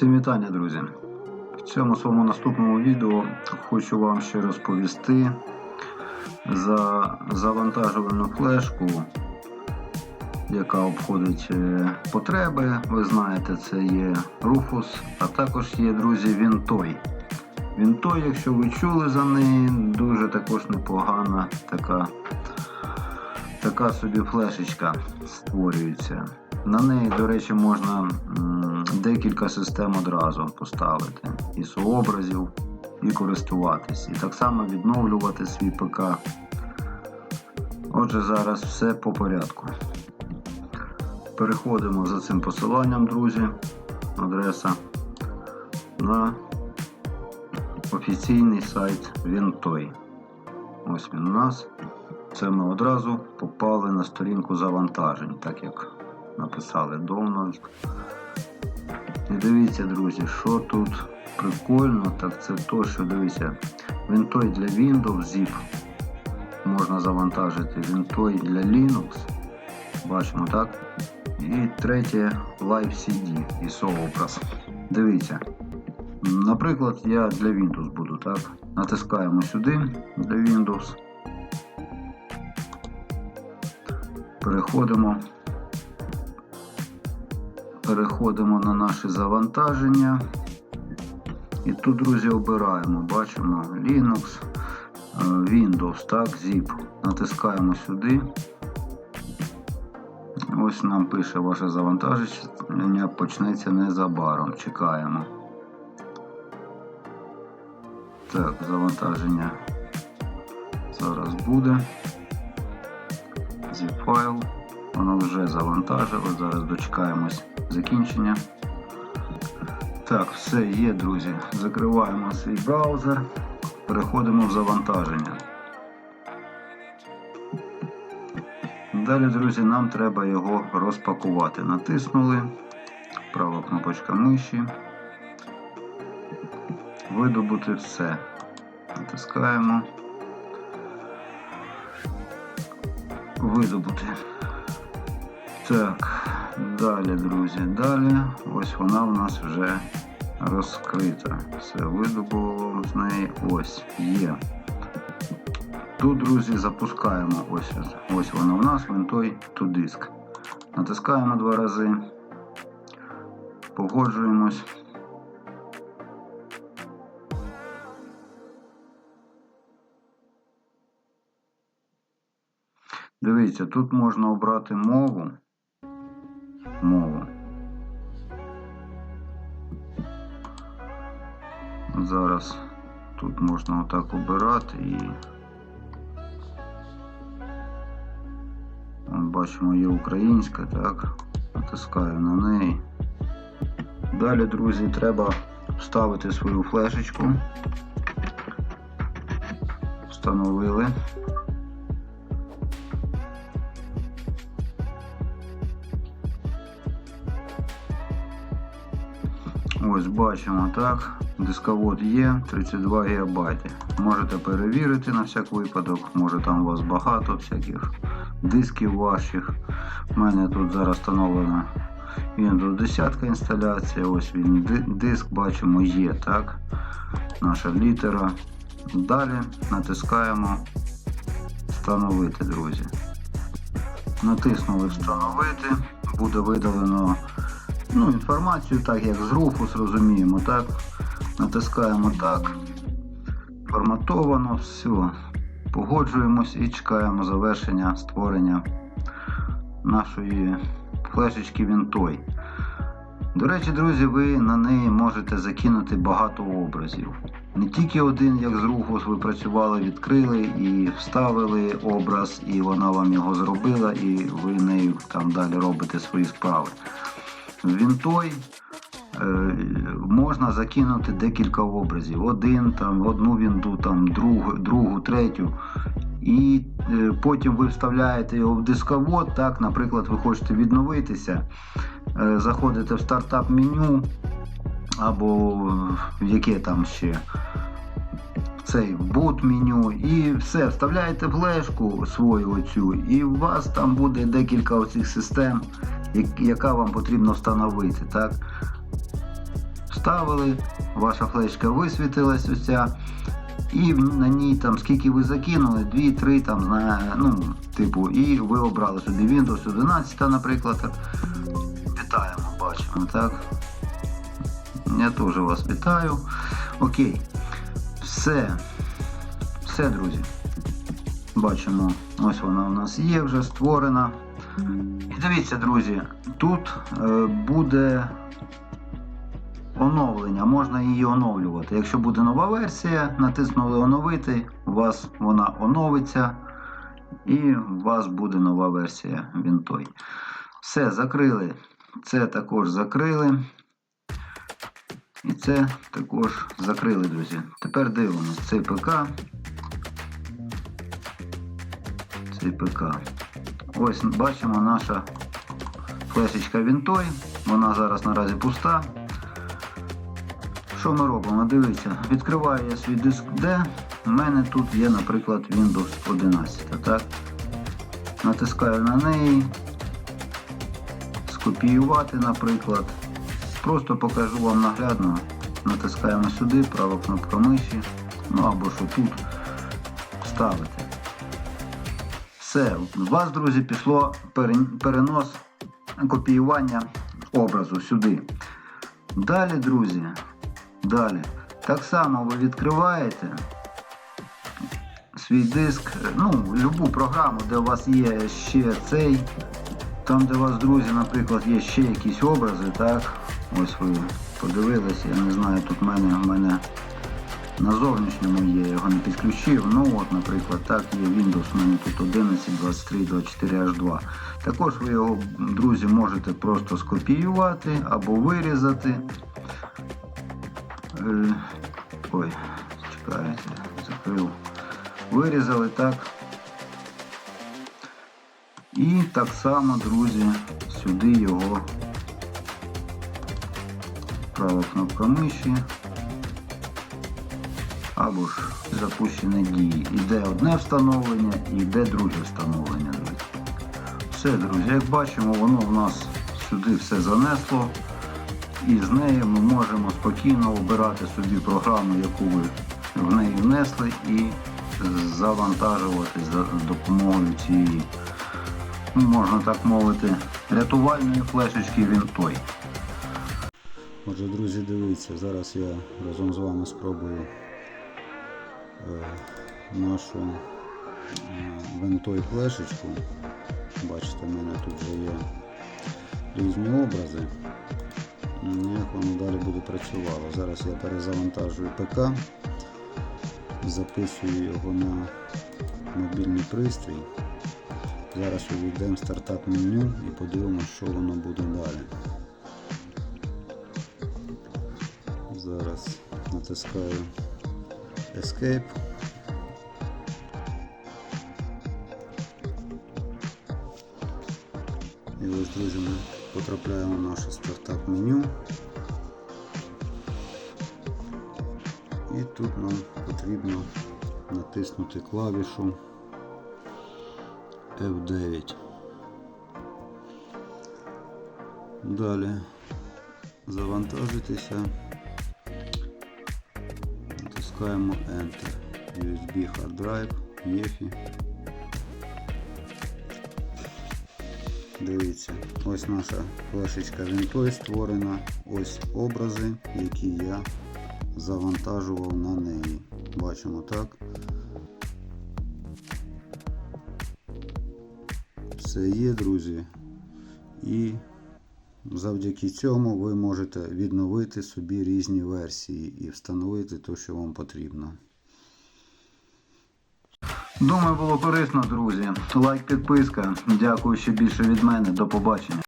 Всім вітання, друзі! В цьому своєму наступному відео хочу вам ще розповісти за завантажувальну флешку, яка обходить е, потреби. Ви знаєте, це є Rufus, а також є, друзі, Вінтой. Вінтой, якщо ви чули за неї, дуже також непогана така, така собі флешечка створюється. На неї, до речі, можна декілька систем одразу поставити. І сообразів, і користуватись. І так само відновлювати свій ПК. Отже, зараз все по порядку. Переходимо за цим посиланням, друзі. Адреса на офіційний сайт Вінтой. Ось він у нас. Це ми одразу попали на сторінку завантажень, так як написали Donald. І дивіться, друзі, що тут прикольно, так це то, що дивіться, вінтой для Windows Zip можна завантажити, вінтой для Linux. Бачимо, так? І третє Live CD і Soobras. Дивіться. Наприклад, я для Windows буду, так? Натискаємо сюди для Windows. Переходимо. Переходимо на наше завантаження. І тут, друзі, обираємо, бачимо Linux, е, Windows, так, Zip. Натискаємо сюди. Ось нам пише ваше завантаження почнеться незабаром. Чекаємо. Так, завантаження зараз буде. Zip файл. Воно вже завантажило. Зараз дочекаємось закінчення. Так, все є, друзі. Закриваємо свій браузер. Переходимо в завантаження. Далі, друзі, нам треба його розпакувати. Натиснули. Права кнопочка миші. Видобути все. Натискаємо. Видобути. Так, далі, друзі, далі. Ось вона у нас вже розкрита. Все видобуло з неї. Ось є. Тут, друзі, запускаємо. Ось ось вона у нас, винтой to диск. Натискаємо два рази. Погоджуємось. Дивіться, тут можна обрати мову. Мову. Зараз тут можна отак обирати і бачимо є українська, так, натискаю на неї. Далі, друзі, треба вставити свою флешечку. Встановили. Бачимо так. Дисковод є 32 ГБ. Можете перевірити на всяк випадок, може там у вас багато всяких дисків ваших. У мене тут зараз встановлена Windows 10 інсталяція. Ось він диск, бачимо, є так. Наша літера. Далі натискаємо встановити, друзі. Натиснули встановити, буде видалено ну, інформацію, так як з Rufus розуміємо, так. Натискаємо так. Форматовано, все. Погоджуємось і чекаємо завершення створення нашої флешечки Вінтой. До речі, друзі, ви на неї можете закинути багато образів. Не тільки один, як з Rufus, ви працювали, відкрили і вставили образ, і вона вам його зробила, і ви нею там далі робите свої справи. В Вінтой е, можна закинути декілька образів. Один, там, одну вінду, там, другу, другу, третю. І е, потім ви вставляєте його в дисковод. Так, наприклад, ви хочете відновитися, е, заходите в стартап меню або в яке там ще цей boot меню і все, вставляєте флешку свою оцю, і у вас там буде декілька оцих систем, яка вам потрібно встановити. Так? Вставили, ваша флешка висвітилась ось. І на ній там скільки ви закинули, 2-3 там, ну, типу, і ви обрали собі Windows 11, наприклад. Так. Вітаємо, бачимо, так. Я теж вас вітаю. Окей. Все. Все, друзі. Бачимо, ось вона у нас є вже створена. І дивіться, друзі, тут е, буде оновлення, можна її оновлювати. Якщо буде нова версія, натиснули оновити, у вас вона оновиться і у вас буде нова версія Вінтой. Все, закрили. Це також закрили. І це також закрили, друзі. Тепер дивимось цей ПК. Цей ПК. Ось бачимо наша флешечка Вінтой. Вона зараз наразі пуста. Що ми робимо? Дивіться, відкриваю я свій диск D. У мене тут є, наприклад, Windows 11. Так? Натискаю на неї. Скопіювати, наприклад. Просто покажу вам наглядно. Натискаємо сюди, права кнопка миші. Ну або що тут ставити. Все, у вас, друзі, пішло перенос копіювання образу сюди. Далі, друзі, далі. Так само ви відкриваєте свій диск, ну, любу програму, де у вас є ще цей. Там, де у вас, друзі, наприклад, є ще якісь образи, так? Ось ви подивилися, я не знаю, тут в мене, в мене на зовнішньому я його не підключив. Ну от, наприклад, так, є Windows, у мене тут 11, 23, 24 H2. Також ви його, друзі, можете просто скопіювати або вирізати. Е, Ой, чекайте, закрив. Вирізали так. І так само, друзі, сюди його права кнопка миші ж запущені дії. Іде одне встановлення і йде друге встановлення. Все, друзі, як бачимо, воно в нас сюди все занесло. І з нею ми можемо спокійно обирати собі програму, яку ви в неї внесли, і завантажувати за допомогою цієї, ну, можна так мовити, рятувальної флешечки Вінтой. Отже, друзі, дивіться, зараз я разом з вами спробую нашу е, Вінтой флешечку. Бачите, в мене тут вже є різні образи. Як воно далі буде працювало. Зараз я перезавантажую ПК, записую його на мобільний пристрій. Зараз увійдемо в стартап меню і подивимося, що воно буде далі. Зараз натискаю Escape. І ось, друзі, ми потрапляємо в наше стартап меню. І тут нам потрібно натиснути клавішу F9. Далі завантажитися. Натискаємо Enter. USB Hard Drive, EFI. Дивіться, ось наша флешечка Вінтой створена. Ось образи, які я завантажував на неї. Бачимо так. Все є, друзі. І завдяки цьому ви можете відновити собі різні версії і встановити те, що вам потрібно. Думаю, було корисно, друзі. Лайк, підписка. Дякую ще більше від мене. До побачення.